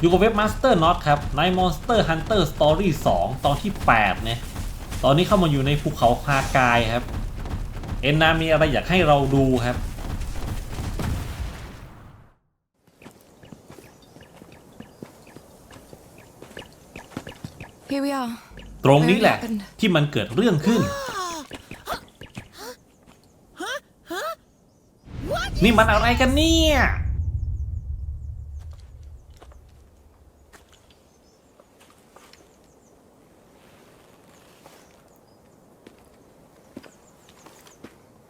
อยู่กับเว็บ Master Not ครับใน Monster Hunter Story 2 ตอนที่ 8 เนี่ย ตอนนี้เข้ามาอยู่ในภูเขาฮากายครับ เอ็นนามีอะไรอยากให้เราดูครับ Here we are. ตรงนี้แหละที่มันเกิดเรื่องขึ้น นี่มันอะไรกันเนี่ย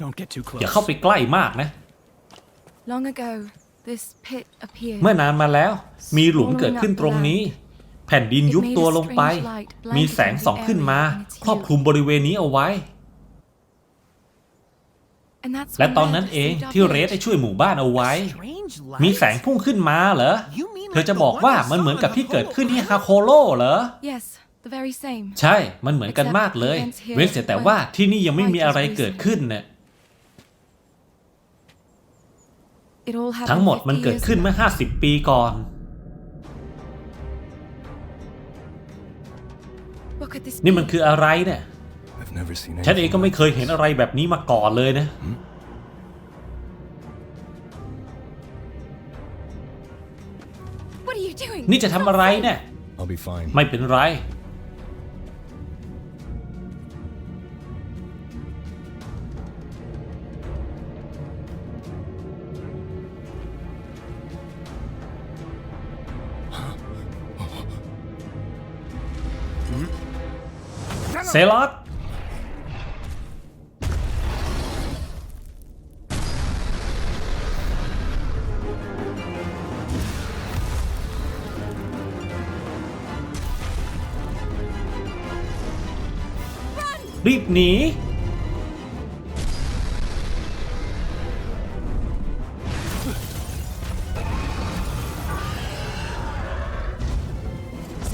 Don't get too อย่า close. เข้าไปใกล้มากนะ Long ago, this pit appeared. เมื่อนานมาแล้ว มีหลุมเกิดขึ้นตรงนี้ แผ่นดินยุบตัวลงไป มีแสงส่องขึ้นมา ครอบคลุมบริเวณนี้เอาไว้ And that's และ when ตอนนั้น Red เอง saved our ที่เรส village. ได้ช่วยหมู่บ้านเอาไว้ Strange มีแสง lights? พุ่งขึ้นมาเหรอ You mean เธอ like จะ the บอก one ว่า I มันเหมือน saw กับ in ที่ the เกิด photo? ขึ้นที่ฮาโคโลเหรอ Yes, the very same. ใช่ มันเหมือนกันมากเลย เว้นเสียแต่ว่าที่นี่ยังไม่มีอะไรเกิดขึ้นเนี่ย ทั้งหมดมัน50เกิด years ขึ้น ago. เมื่อ 50 ปีก่อน What could this นี่มัน be? คืออะไรเนี่ย I've never seen ฉันเอง anything ก็ไม่ like เคยเห็นอะไรแบบนี้มาก่อนเลยนะ What are you doing? นี่จะทำอะไรเนี่ย this. I'll be fine. ไม่เป็นไร เซลอสรีบหนี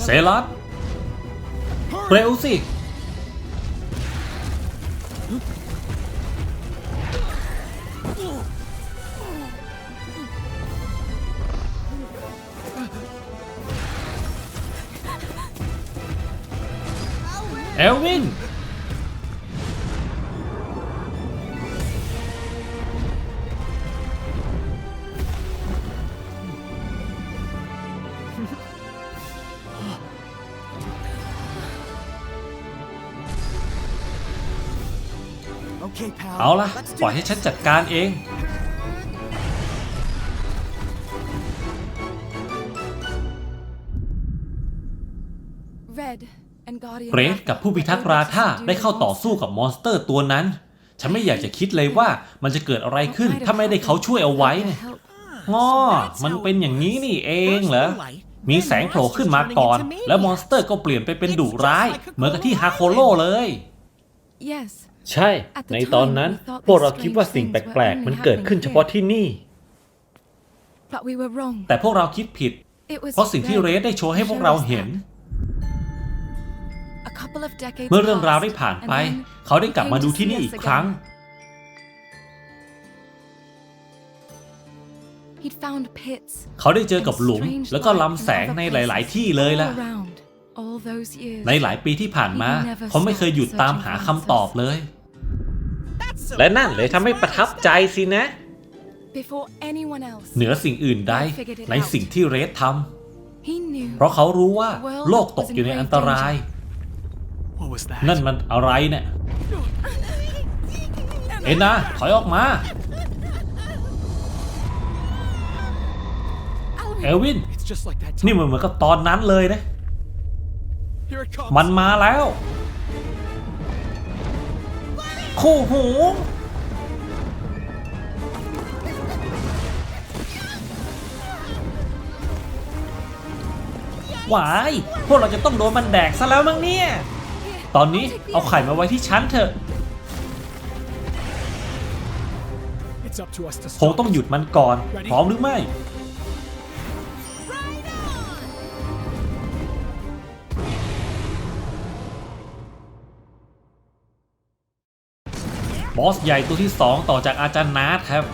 เซลัสเร็วสิ เอาล่ะ Let's do ปล่อยให้ this. ฉันจัดการเอง Red and Guardian เกรซกับผู้พิทักษ์ราธาได้เข้าต่อสู้กับมอนสเตอร์ตัวนั้น ฉันไม่อยากจะคิดเลยว่ามันจะเกิดอะไรขึ้นถ้าไม่ได้เขาช่วยเอาไว้เนี่ยง้อมันเป็นอย่างนี้นี่เองเหรอ มีแสงโผล่ขึ้นมาก่อน แล้วมอนสเตอร์ก็เปลี่ยนไปเป็นดุร้าย เหมือนกับที่ฮาโคโลเลย Yes, ใช่ ในตอนนั้นพวกเราคิดว่าสิ่งแปลกๆ มันเกิดขึ้นเฉพาะที่นี่ but we were wrong. แต่พวกเราคิดผิด It was เพราะสิ่งที่ Red เรสได้โชว์ให้พวก showed เรา us เห็น that. A couple of decades เมื่อเรื่องราวได้ passed, ผ่านไป and then เขาได้กลับมาดูที่นี่ came to อีก see us ครั้ง He'd found pits เขาได้เจอกับหลุม and strange แล้วก็ light ลำแสง in other ในหลาย places ๆที่เลยล่ะ all around, all those years. ในหลายปีที่ผ่านมา เขาไม่เคยหยุดตามหาคำตอบเลย That's so และนั่นเลยทำให้ประทับใจสินะ Before anyone else, เหนือสิ่งอื่นใดในสิ่งที่เรสท he knew ำเพราะเขารู้ว่าโลกตกอยู่ในอันตราย What was that? นั่นมันอะไรเนี่ย เอ็นนะถอยออกมา เอลวิน It's just like that นี่ time. มันเหมือนกับตอนนั้นเลยนะ Here it comes. มันมาแล้ว คู่หู หวาย พวกเราจะต้องโดนมันแดกซะแล้วมั้งเนี่ย ตอนนี้เอาไข่มาไว้ที่ชั้นเถอะ It's up to us to คง stop. ต้องหยุดมันก่อน พร้อมหรือไม่ บอสใหญ่ตัวที่ 2 ต่อจากอาจารย์นาทครับ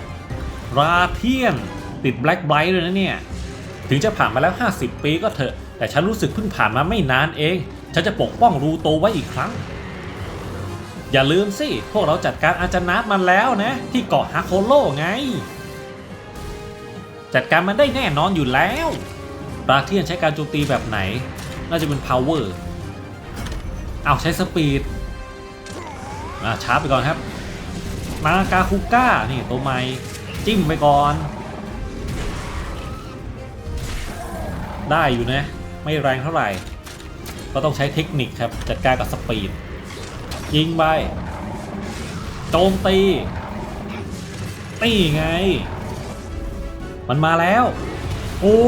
ราเทียนติดแบล็กไบรท์เลยนะเนี่ย ถึงจะผ่านมาแล้ว 50 ปีก็เถอะ แต่ฉันรู้สึกเพิ่งผ่านมาไม่นานเอง ฉันจะปกป้องรูโตไว้อีกครั้ง อย่าลืมสิ พวกเราจัดการอาจารย์นาร์มันแล้วนะ ที่เกาะฮาโคโลไง จัดการมันได้แน่นอนอยู่แล้ว ราเทียนใช้การโจมตีแบบไหน น่าจะเป็น power เอาใช้สปีดอ่าช้าไปก่อนครับ นากาคุก้า นี่ตัวใหม่ จิ้มไปก่อน ได้อยู่นะ ไม่แรงเท่าไหร่ ก็ต้องใช้เทคนิคครับ จัดการกับสปีด ยิงไป โจมตีนี่ไง มันมาแล้ว โอ้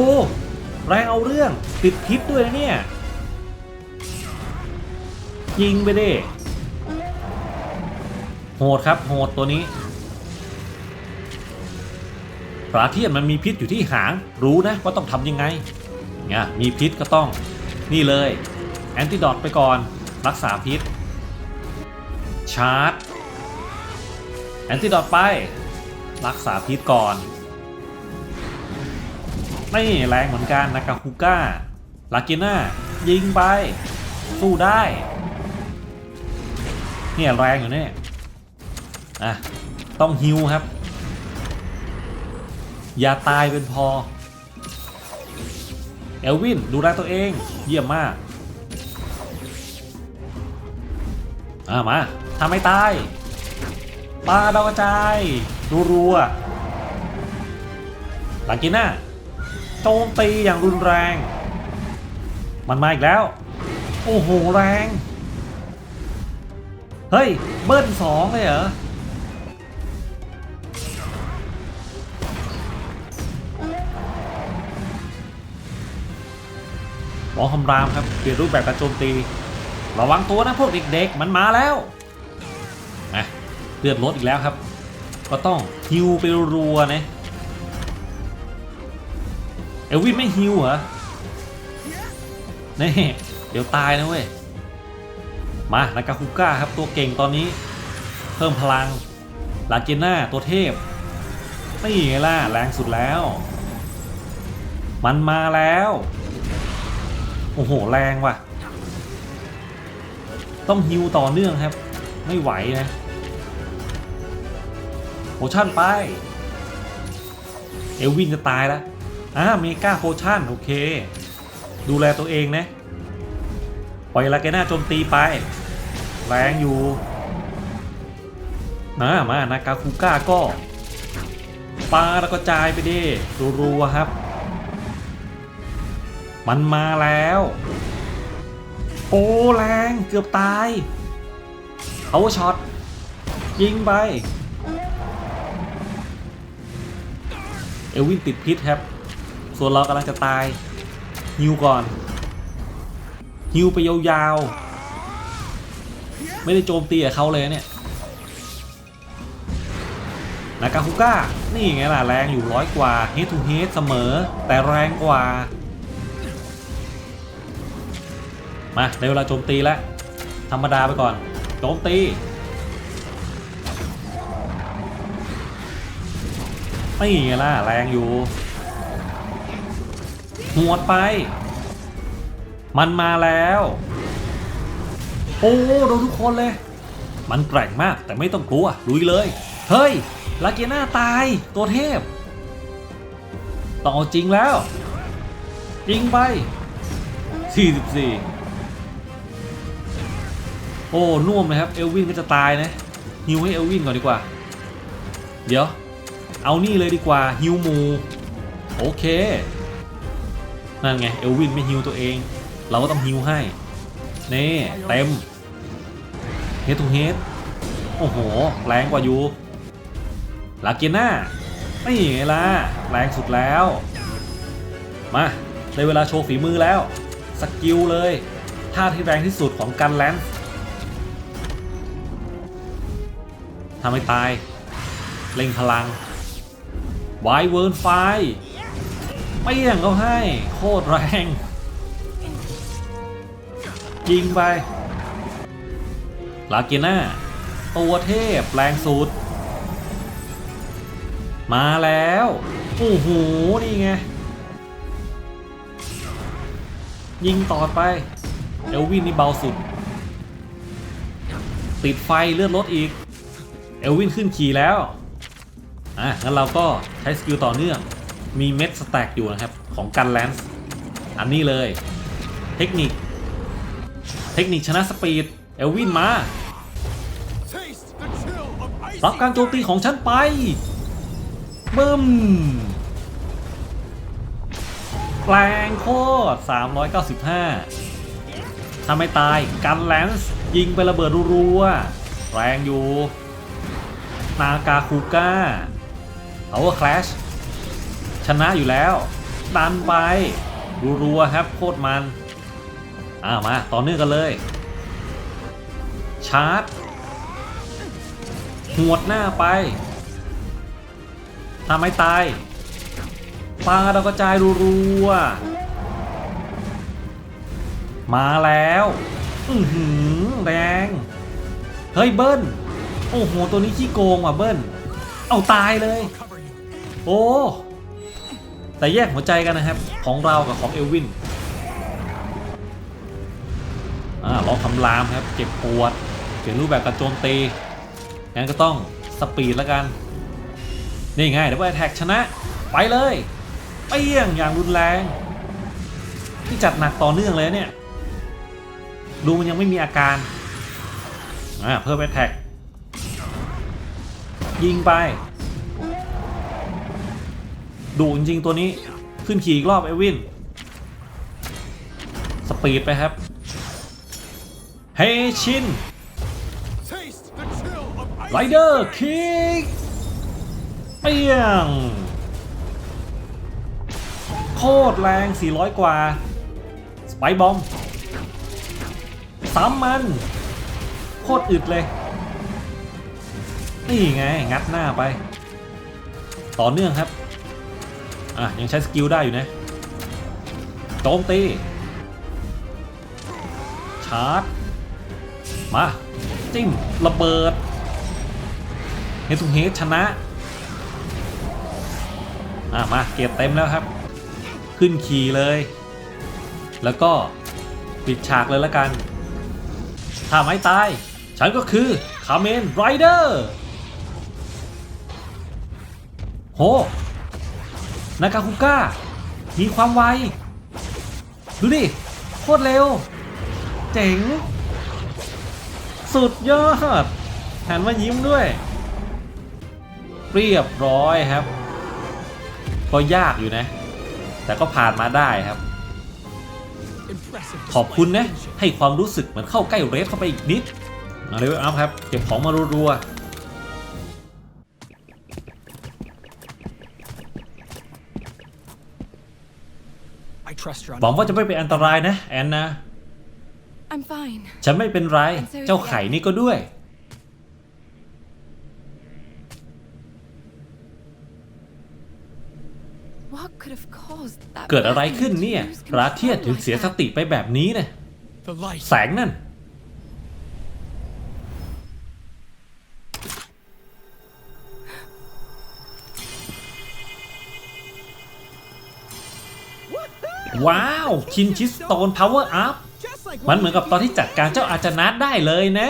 แรงเอาเรื่อง ติดพิษด้วยนะเนี่ย ยิงไปดิ หดครับโหดตัวนี้ปลาเทียนมันมีพิษอยู่ที่หางรู้นะว่าต้องทำยังไงเนี่ยมีพิษก็ต้องนี่เลยแอนติดอตไปก่อนรักษาพิษชาร์จแอนติดอตไป รักษาพิษก่อนไม่แรงเหมือนกันนากาคุก้าลากิน่ายิงไป สู้ได้ เนี่ยแรงอยู่เนี่ย อะ ต้องฮิวครับ อย่าตายเป็นพอ เอลวินดูแลตัวเอง เยี่ยมมาก อะ มาทำไม่ตายปาดาวกระจายรัวๆหลังกิน่าโจมตีอย่างรุนแรง มันมาอีกแล้ว โอ้โห แรง เฮ้ย เบิ้ลสองเลยเหรอ หมอคำรามครับเปลี่ยนรูปแบบการโจมตี ระวังตัวนะพวกเด็กๆ มันมาแล้วอะเลือดลดอีกแล้วครับ ก็ต้องฮิวไปรัวนะเอลวินไม่ฮิวเหรอนี่เดี๋ยวตายนะเว้ย มานากาคุก้าครับตัวเก่งตอนนี้ เพิ่มพลังลาเจน่าตัวเทพนี่ไงล่ะแรงสุดแล้ว มันมาแล้ว โอ้โห แรงว่ะ ต้องฮิวต่อเนื่องครับ ไม่ไหวนะโพชั่นไป เอลวินจะตายแล้วอ่าเมกาโพชั่น โอเค ดูแลตัวเองนะ ปล่อยลาเกน่าโจมตีไป แรงอยู่นะมานากาคูก้าก็ปาแล้วก็จายไปดิรัวๆครับ มันมาแล้ว โอ้แรงเกือบตายเอาช็อต ยิงไป เอลวินติดพิษครับ ส่วนเรากำลังจะตายฮิวก่อนฮิวไปยาวๆ ไม่ได้โจมตีกับเขาเลยเนี่ยนากาคุก้า นี่ไงล่ะ แรงอยู่ร้อยกว่าเฮดทูเฮดเสมอ แต่แรงกว่า มาในเวลาโจมตีแล้วธรรมดาไปก่อนโจมตีไม่ไงล่ะแรงอยู่หัวไป มันมาแล้ว โอ้โดนทุกคนเลย มันแกร่งมากแต่ไม่ต้องกลัวลุยเลย เฮ้ยลาเกียนาตายตัวเทพต้องเอาจริงแล้วยิงไป 44 โอ้น่วมเลยครับเอลวินก็จะตายนะฮิวให้เอลวินก่อนดีกว่า เดี๋ยว เอานี่เลยดีกว่าฮิวมูโอเคนั่นไงเอลวินไม่ฮิวตัวเอง เราก็ต้องฮิวให้เน่เต็มเฮดทูเฮดโอ้โห แรงกว่าอยู่ลาเกียน่าไม่ไงล่ะแรงสุดแล้ว มาได้เวลาโชว์ฝีมือแล้ว สกิลเลยท่าที่แรงที่สุดของกันแลนส์ ทำให้ตายเล็งพลังไวเวิร์นไฟไม่อย่างเขาให้ โคตรแรงยิงไปลาเกียน่าตัวเทพแรงสุด มาแล้วโอ้โหนี่ไง ยิงต่อไป เอลวินนี่เบาสุด ติดไฟเลือดลดอีก เอลวินขึ้นขี่แล้ว อะงั้นเราก็ใช้สกิลต่อเนื่อง มีเม็ดสแต็กอยู่นะครับ ของกันแลนส์อันนี้เลย เทคนิค เทคนิคชนะสปีด เอลวินมารับการโจมตีของฉันไปบึ้มแปลงโคตร 395 ถ้าไม่ตายกันแลนส์ยิงไประเบิดรัวๆแรงอยู่ นากาคูก้า Power Clash ชนะอยู่แล้วดันไปรัวๆครับโคตรมันอ่ามาต่อเนื่องกันเลย ชาร์จหวดหน้าไปถ้าไม่ตายปาดากระจายรัวๆมาแล้ว อือหือแรง เฮ้ยเบิ้ล โอ้โห ตัวนี้ขี้โกงว่ะเบิ้ล เอาตายเลย โอ้ แต่แยกหัวใจกันนะครับ ของเรากับของเอลวิน อ่าลองคำรามครับ เจ็บปวดเปลี่ยนรูปแบบการโจมตี งั้นก็ต้องสปีดแล้วกัน นี่ไงเดี๋ยวไปแท็กชนะ ไปเลยเปี้ยงอย่างรุนแรงที่จัดหนักต่อเนื่องเลยเนี่ย ดูมันยังไม่มีอาการ อ่า เพิ่มไปแท็ก ยิงไป ดูจริงๆตัวนี้ขึ้นขี่อีกรอบเอวิน สปีดไปครับ เฮชิน Taste the chill of icy ไรเดอร์คิกเปี้ยง โคตรแรง 400 กว่า สไปบอมซ้ำมัน โคตรอึดเลย นี่ไง งัดหน้าไป ต่อเนื่องครับ อะ ยังใช้สกิลได้อยู่นะโจมตี ชาร์จ มา จิ้ม ระเบิด เฮทุเฮชนะ อะ มา เก็บเต็มแล้วครับ ขึ้นขี่เลย แล้วก็ปิดฉากเลยละกัน ถ้าไม่ตาย ฉันก็คือคาเมนไรเดอร์ โหนากาคุก้า มีความไว ดูดิ โคตรเร็ว เจ๋ง สุดยอดหันมายิ้มด้วย เรียบร้อยครับ ก็ยากอยู่นะ แต่ก็ผ่านมาได้ครับ impressive ขอบคุณ display นะ of leadership. ให้ความรู้สึกเหมือนเข้าใกล้เรสเข้าไปอีกนิดมาเร็วอัพครับ เก็บของมารัว I trust your ๆ หวังว่าจะไม่เป็นอันตรายนะแอนนะ I'm fine. ฉันไม่เป็นไร เจ้าไข่นี่ก็ด้วย What could have caused that? เกิดอะไร man ขึ้น to เนี่ย lose ราเทีย control ถึง like เสีย that? สติไปแบบนี้นะ The light. แสงนั่น ว้าวคินชิสโตนพาวเวอร์อัพ Just like มันเหมือนกับตอนที่จัดการเจ้าอาจานัดได้เลยนะ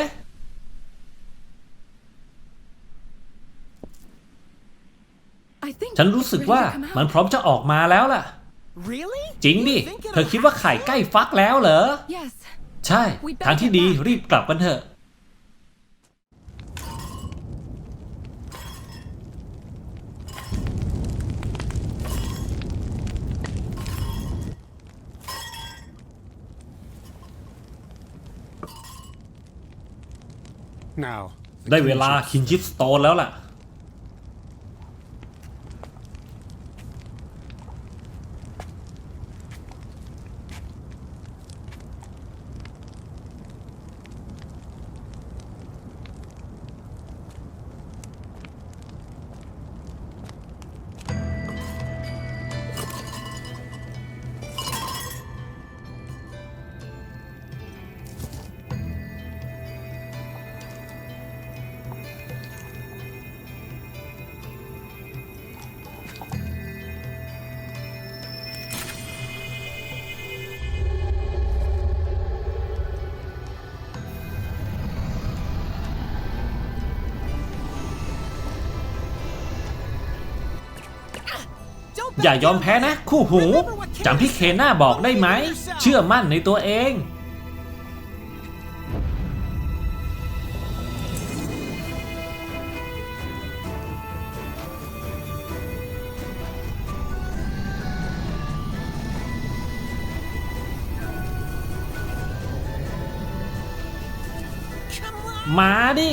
I think ฉันรู้สึก it's ready ว่า to come out. มันพร้อมจะออกมาแล้วล่ะ Really? จริงดิ เธอคิดว่าไข่ใกล้ฟักแล้วเหรอ Yes. ใช่ ทางที่ดีรีบกลับกันเถอะ ได้เวลาคินชิปสโตนแล้วล่ะ อย่ายอมแพ้นะ คู่หูจำที่เคนน่าบอกได้ไหม เชื่อมั่นในตัวเอง มาดิ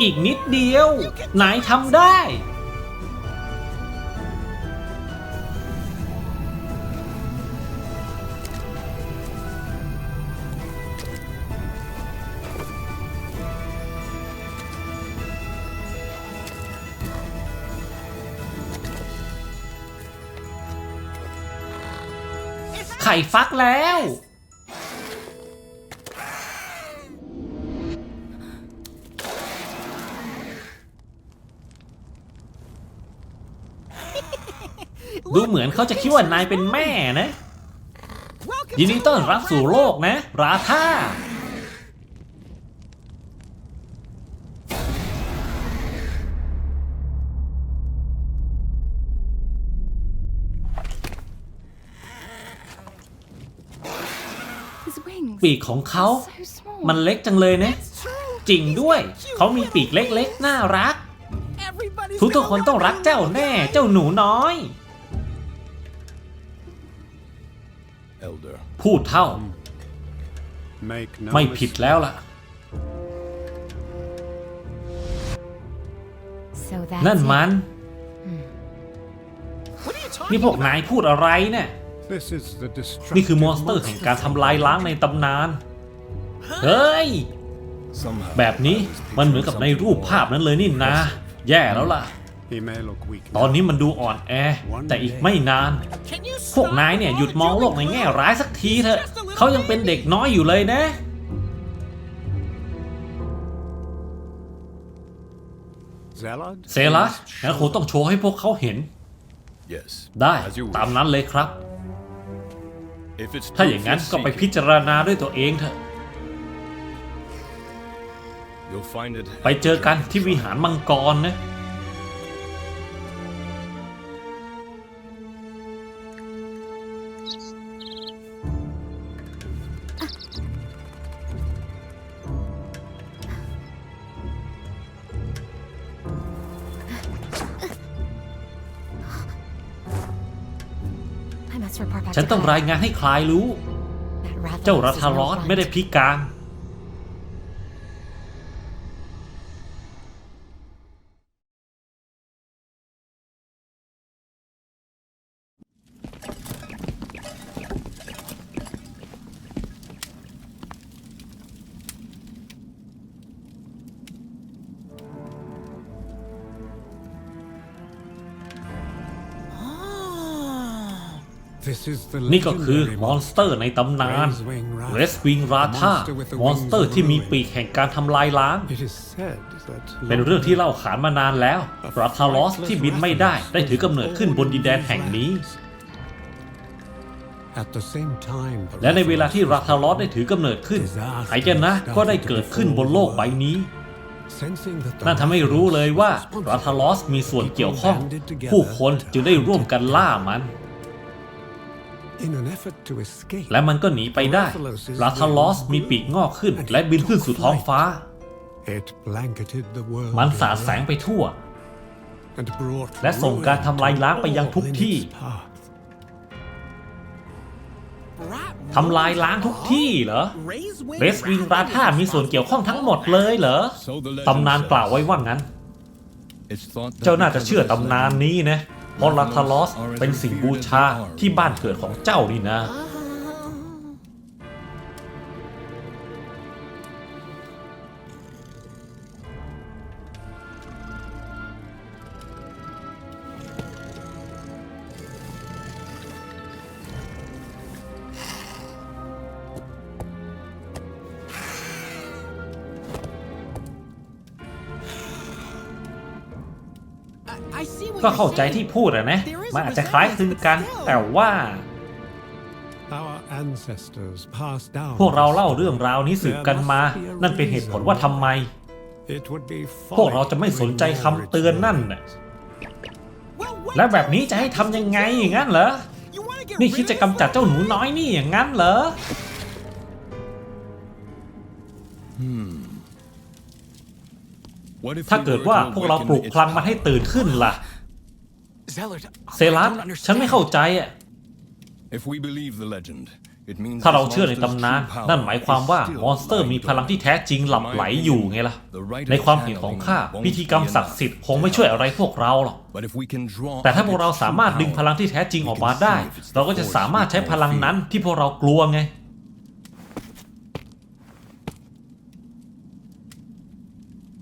อีกนิดเดียว นายทำได้ ข่ฟักแล้ว ดูเหมือนเขาจะคิดว่านายเป็นแม่นะ ยินดีต้อนรับสู่โลกนะ ราธา ปีกของเขา So small. มันเล็กจังเลยนะ จริงด้วย เขามีปีกเล็กๆ น่ารัก Everybody's ทุกๆคนต้องรักเจ้าแน่ เจ้าหนูน้อย Elder. พูดเท่า Make no ไม่ผิดแล้วล่ะ So that's นั่นมัน What are you talking นี่พวกนายพูดอะไรเนี่ย This is the destructive นี่คือมอนสเตอร์แห่งการทำลายล้างในตำนาน เฮ้ย Somehow แบบนี้มันเหมือนกับในรูปภาพนั้นเลยนี่นะ แย่แล้วล่ะ he may look weak ตอน now. นี้มันดูอ่อนแอ แต่อีกไม่นาน Can you พวกนายเนี่ยหยุดมองโลกในแง่ร้ายสักทีเถอะ เขายังเป็นเด็กน้อยอยู่เลยนะ Zelad? เซลัสงั้นคงต้องโชว์ให้พวกเขาเห็น Yes. ได้ As you ตาม wish. นั้นเลยครับ If it's ถ้าอย่างนั้น proof ก็ไป you're พิ seeking, จารณาด้วยตัวเองเถอะ You'll find it ไปเจอกันที่วิหารมังกรนะ ฉัน to ต้อง Kai. รายงานให้คลายรู้ That Rathalos เจ้า is รัท no ารอส blunt. ไม่ได้พิการ นี่ก็คือ legendary มอนสเตอร์ในตำนาน Raisewing Ratha เรสวิงราธา monster with the มอนสเตอร์ wings of ที่มี ruin ปีกแห่งการทำลายล้าง It is said that เป็นเรื่องที่เล่าขานมานานแล้วรัทารอสที่บินไม่ได้ได้ถือกำเนิดขึ้นบนดินแดนแห่งนี้ At the same time, the และในเวลาที่ Rathalos รัทารอสได้ถือกำเนิดขึ้นหายนะก็ได้เกิดขึ้นบนโลกใบนี้ Sensing that the นั่นทำให้รู้เลยว่า Rathalos รัทารอสมีส่วนเกี่ยวข้อง ผู้คนจึงได้ร่วมกันล่ามัน และมันก็หนีไปได้รัทารอสมีปีกงอกขึ้น และบินขึ้นสู่ท้องฟ้า it blanketed the world มัน in สาดแสงไปทั่ว and brought และส่งการทำลายล้างไปยังทุก ruin ที่ in its path. ทำลายล้างทุกที่เหรอ Raisewing เรสวิงราธามีส่วนเกี่ยวข้องทั้งหมดเลยเหรอ So the legend ตำนานกล่าวไว้ว่างั้น It's thought that เจ้าน่าจะ because เชื่อ of this ตำนาน legend, นี้นะ เพราะลัทาลอสเป็นสิ่งบูชาที่บ้านเกิดของเจ้านี่นะ ก็ you're เข้าใจ saying. ที่พูดอะนะ มันอาจจะคล้ายคลึงกัน แต่ว่า Our ancestors passed down พวกเราเล่าเรื่องราวนี้สืบกันมา นั่นเป็นเหตุผลว่าทำไม It would be พวกเราจะไม่สนใจคำเตือนนั่นน่ะ Well, แล้วแบบนี้จะให้ทำยังไงอย่างนั้นเหรอ You wanna get นี่ rid คิด of จะ this? กำจัดเจ้าหนูน้อยนี่อย่างนั้นเหรอ What if ถ้า we เกิด were ว่า to พวกเรา awaken ปลุก its พลังมันให้ power? ตื่นขึ้นล่ะ Zellert, เซรัส I don't understand. ฉันไม่เข้าใจอะ If we believe the legend, it means ถ้าเรา this เชื่อใน monster's ตำนาน true power นั่นหมายความว่า is still มอนสเตอร์มีพลังที่ lying แท้จริงหลับไหลอยู่ไงล่ะ ในความเห็นของข้าพิธีกรรมศักดิ์สิทธิ์คงไม่ช่วยอะไรพวกเราหรอก But if we can draw แต่ถ้า on พวกเรา its สามารถ true ดึงพลัง power, ที่แท้จริงออกมาได้ เราก็จะสามารถใช้พลังนั้นที่พวกเรากลัวไง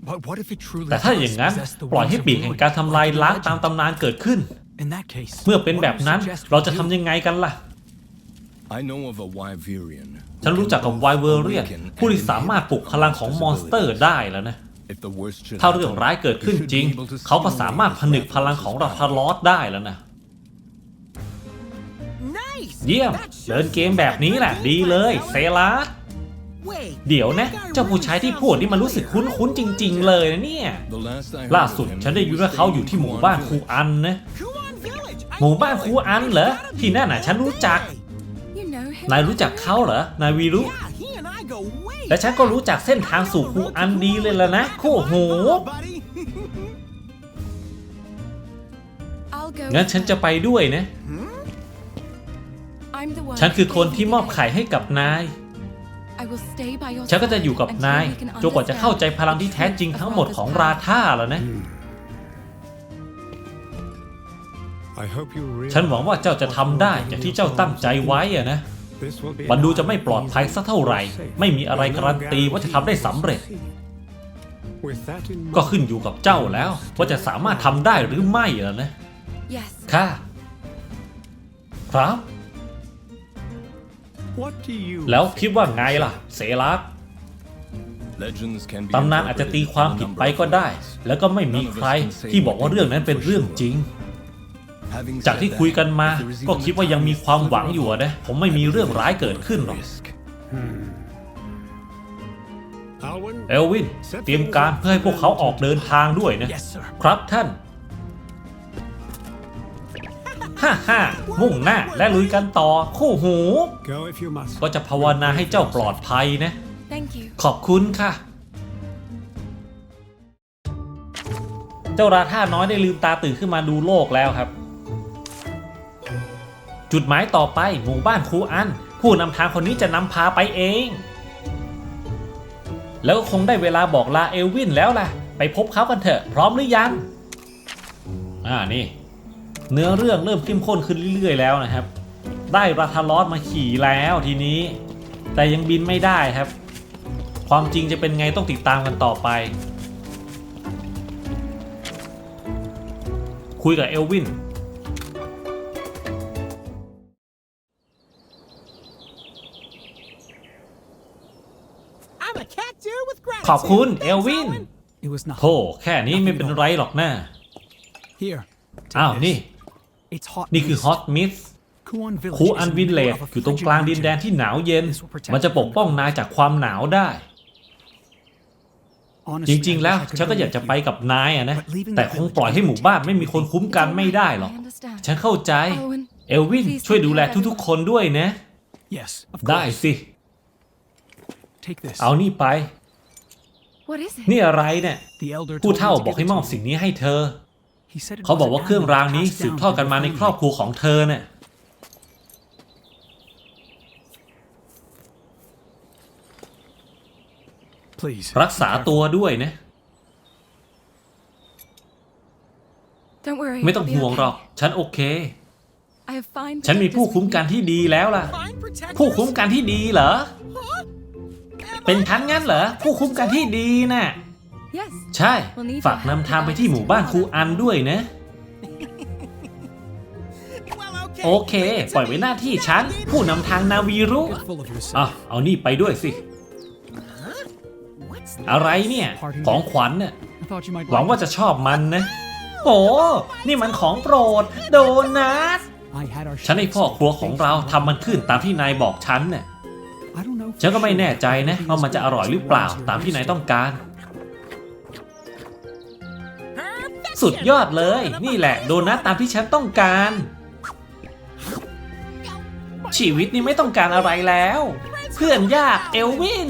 But what if it truly แต่ถ้า does อย่างนั้น possess the ปล่อยให้ wings of ปีกแห่ง ruin, การทำลาย like the ล้างตาม legend? ตำนานเกิดขึ้น In that case, เมื่อเป็น what แบ do บ you นั้น suggest we เราจะ do? ทำยังไงกันล่ะ I know of a Wyverian who ฉันรู้จักกับ can ไว both เวอร์เรียน awaken ผู้ที่ and สามารถปลุกพลังของมอนสเตอร์ได้แล้วนะ If the worst should ถ้าเรื่อง happen, ร้ายเกิดขึ้น we should จริง be able to เขาก็ seal สามารถ away ผนึกพลังของรา Rathalos' ธาลอสได้แล้วนะ Nice! เยี่ยม That sure เดินเกมแบบนี้แหละดีเลย เซลา Wait, เดี๋ยวนะ that guy เจ้าผู้ชายที่พูดนี่มันรู้สึกคุ้นๆจริง ๆ เลยนะเนี่ย The last I heard ล่า of สุด him, ฉันได้ยิน he ว่า was เขาอยู่ที่หมู่บ้าน staying คู in Kuan อันนะ Kuan Village. I หมู่บ้าน know คู it. อัน It's เหรอ gotta be ที่นั่นน่ะฉันรู้จัก You know him? นายรู้จักเขาเหรอ นายวีรุ Yeah, he and I go way และฉันก็รู้จักเส้นทางสู่คูอันดีเลยล่ะนะคู่หู buddy. I'll go. งั้น with ฉัน her. จะไปด้วยนะ I'm the one ฉันคือคน who ที่มอบไข่ให้กับนาย ฉันก็จะ side อยู่กับ until นาย we can จนกว่าจะเข้าใจ understand พลังที่แท้จริง the ทั้งหมด truth ของ of รา Ratha's ธาแล้วนะ I hope you ฉันหวังว่าเจ้าจะทำได้ realize อย่างที่เจ้าตั้งใจไว้อะนะ This will be มันดูจะไม่ปลอดภัยสักเท่าไหร่ ไม่มีอะไรการันตีว่าจะทำได้สำเร็จ With that in ก็ mind, ขึ้นอยู่กับเจ้าแล้ว ว่าจะสามารถทำได้หรือไม่อะนะ Yes. ค่ะ ครับ what do you แล้วคิดว่าไงล่ะ เสลัก Legends can be ตำนานอาจจะตีความผิดไปก็ได้ แล้วก็ไม่มีใครที่บอกว่าเรื่องนั้นเป็นเรื่องจริง Having จาก said ที่ that, คุยกันมา if there is ก็ even คิด a ว่ายังมี tiny ความหวัง flicker อยู่ of อะนะผมไม่มีเรื่องร้ายเกิดขึ้นหรอก risk, Alwyn เอลวิน เตรียมการเพื่อให้พวกเขาออกเดินทางด้วยนะ Yes, sir. ครับท่าน ฮ่าฮ่ามุ่งหน้าและลุยกันต่อคู่หู go if you must ก็จะภาวนาให้เจ้าปลอดภัยนะ Thank you. ขอบคุณค่ะ เจ้าราธาน้อยได้ลืมตาตื่นขึ้นมาดูโลกแล้วครับ จุดหมายต่อไปหมู่บ้านครูอัน ผู้นำทางคนนี้จะนำพาไปเอง แล้วก็คงได้เวลาบอกลาเอลวินแล้วล่ะ ไปพบเขากันเถอะ พร้อมหรือยัง อ่านี่ เนื้อเรื่องเริ่มเข้มข้นขึ้นเรื่อย ๆ แล้วนะครับ ได้ราธาลอสมาขี่แล้วทีนี้ แต่ยังบินไม่ได้ครับ ความจริงจะเป็นไงต้องติดตามกันต่อไป คุยกับเอลวิน I'm a cat dude with gratitude. ขอบคุณ Thanks, เอลวิน Alwyn. It was โธ่แค่นี้ไม่เป็นไรหรอกนะ Here. อ้าวนี่ It's hot. นี่คือฮอตมิส Kuan Village คู is อัน in the วินเลด middle of a อยู่ตรงกลางดินแดน frigid ที่หนาวเย็น This will protect มันจะปกป้องนายจากความหนาวได้ region. จ Honestly, ริง I ๆแล้ว wish I could ฉันก็ go อยากจะ with ไป you. กับนายอะนะ But leaving แต่ the คง village ปล่อยให้หมู่บ้านไม่มีคนคุ้มกันไม่ได้หรอก I understand. ฉันเข้าใจ Alwyn, เอลวิน please ช่วย take ดูแล care of ทุกๆ คนด้วยนะ Yes, of ได้ course. สิ Take this. เอานี่ไป What is it? นี่อะไรเนี่ย The elder ผู้ told me เฒ่า to บอก give ให้ it มอบ to สิ่ you. งนี้ให้เธอ He said it เขาบอก was ว่า an เครื่องรางนี้ amulet สืบ passed ทอด down กันมา through ใน the ครอบครัว family. ของเธอเนี่ย Please. รักษาตัวด้วยนะ Don't worry. ไม่ต้อง I'll be ห่วงหรอก okay. ฉันโอเค I have fine ฉันมี protectors ผู้ with คุ้ม me. กันที่ดีแล้วล่ะ Fine protectors? ผู้คุ้มกันที่ดีเหรอ Huh? เป็นฉันงั้นเหรอ ผู้คุ้มกันที่ดีน่ะ Yes. ใช่ ฝากนำทางไปที่หมู่บ้านครูอันด้วยนะ Well, okay. โอเค ปล่อยไว้หน้าที่ฉัน ผู้นำทางนาวีรุ Get full of yourself. อะเอานี่ไปด้วยสิ What's อะไรเนี่ย ของขวัญน่ะ I thought you might หวัง like ว่าจะชอบมันนะ โอ้นี่มันของโปรด โดนัท it. I had our ฉันให้ shirts พ่อครัว made ของเรา from ทำมันขึ้นตามที่นายบอกฉันน่ะ I don't know for ฉันก็ไม่ sure แน่ใจนะ if ว่ามันจะอร่อยหรือเปล่า it's ตามที่นายต้องการ สุดยอดเลย นี่แหละโดนัทตามที่ฉันต้องการ ชีวิตนี้ไม่ต้องการอะไรแล้ว เพื่อนยากเอลวิน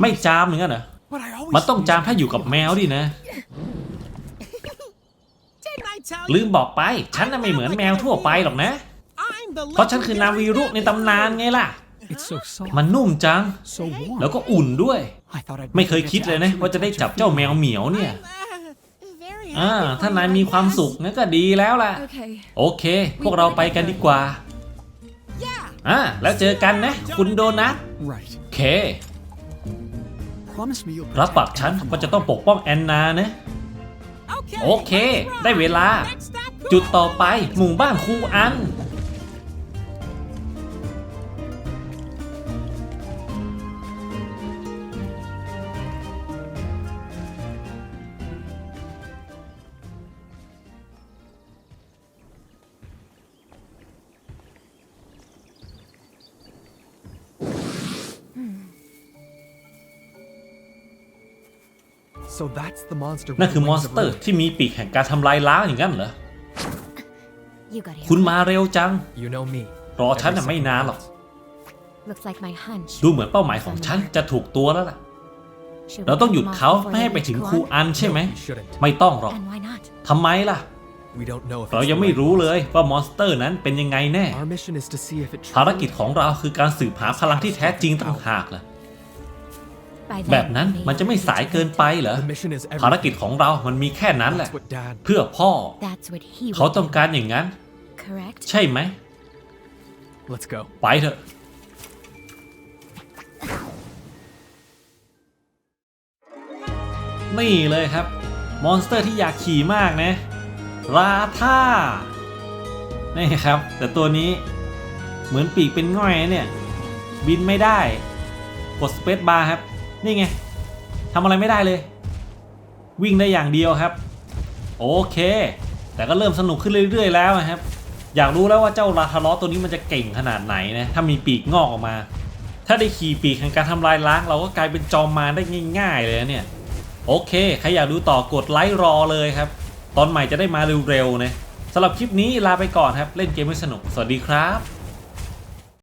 ไม่จามเหมือนกันเหรอมันต้องจามถ้าอยู่กับแมวดินะ ลืมบอกไป ฉันน่ะไม่เหมือนแมวทั่วไปหรอกนะ เพราะฉันคือนาวีรุในตำนานไงล่ะ มันนุ่มจัง so warm. แล้วก็อุ่นด้วย I thought I'd ไม่เคย never get คิด to เลยนะ actually ว่าจะได้ touch จับ your เจ้า feet. แมวเหมียวเนี่ย very อ่า happy ถ้านาย for มี you, ความ yes. สุขงั้นก็ดีแล้วล่ะ Okay. โอเค พวกเราไปกันดีกว่า อ่า แล้วเจอกันนะ คุณโดนัท Right. โอเค Promise me you'll รับ protect ปากฉัน Anna from ว่าจะ harm. ต้องปกป้องแอนนานะ Okay. โอเค ได้เวลา จุดต่อไปหมู่บ้านครูอัน นั่น with คือ the มอน wings ส of เตอร์ ruin. ที่มีปีกแห่งการทำลายล้างอย่างนั้นเหรอ You got คุณ here. มาเร็วจัง You know me. รอฉันน่ะไม่นานหรอก Looks like my hunch. ดูเหมือนเป้าหมายของฉันจะถูกตัวแล้วล่ะ Should we เราต้อง cut หยุด them off เขา before ไม่ they ให้ไป reach ถึง Kuan? ครูอันใช่ไหม You shouldn't. ไม่ต้องหรอก And why not? ทำไมล่ะ We don't know if เรา it's ยัง the ไม่ right รู้เลยว่ามอนสเตอร์นั้นเป็นยังไงแน่ Our mission is to see if it ภาร truly กิจของเราคือการสืบหาพลังที่แท้จริงต่างหากล่ะ By แบบ then, นั้น we มันจะไม่ may สายเกินไปเหรอ The mission is ภารกิจ everything. ของเรา มันมีแค่นั้นแหละ That's what Dad. เพื่อพ่อ That's what he เขา would ต้อง do, การอย่างนั้น correct? ใช่ไหม Let's go. ไปเถอะ นี่เลยครับ มอนสเตอร์ที่อยากขี่มากนะ ราธานี่ครับ แต่ตัวนี้เหมือนปีกเป็นง่อยนะเนี่ย บินไม่ได้ กดสเปซบาร์ครับ นี่ไงทำอะไรไม่ได้เลย วิ่งได้อย่างเดียวครับ โอเค แต่ก็เริ่มสนุกขึ้นเรื่อย ๆ แล้วนะครับ อยากรู้แล้วว่าเจ้าราทารอตัวนี้มันจะเก่งขนาดไหนนะถ้ามีปีกงอกออกมา ถ้าได้ขี่ปีกแห่งการทำลายล้าง เราก็กลายเป็นจอมมารได้ง่าย ๆ เลยนะเนี่ยโอเค ใครอยากดูต่อกดไลค์รอเลยครับ ตอนใหม่จะได้มาเร็วๆนะสำหรับคลิปนี้ลาไปก่อนครับ เล่นเกมให้สนุก สวัสดีครับ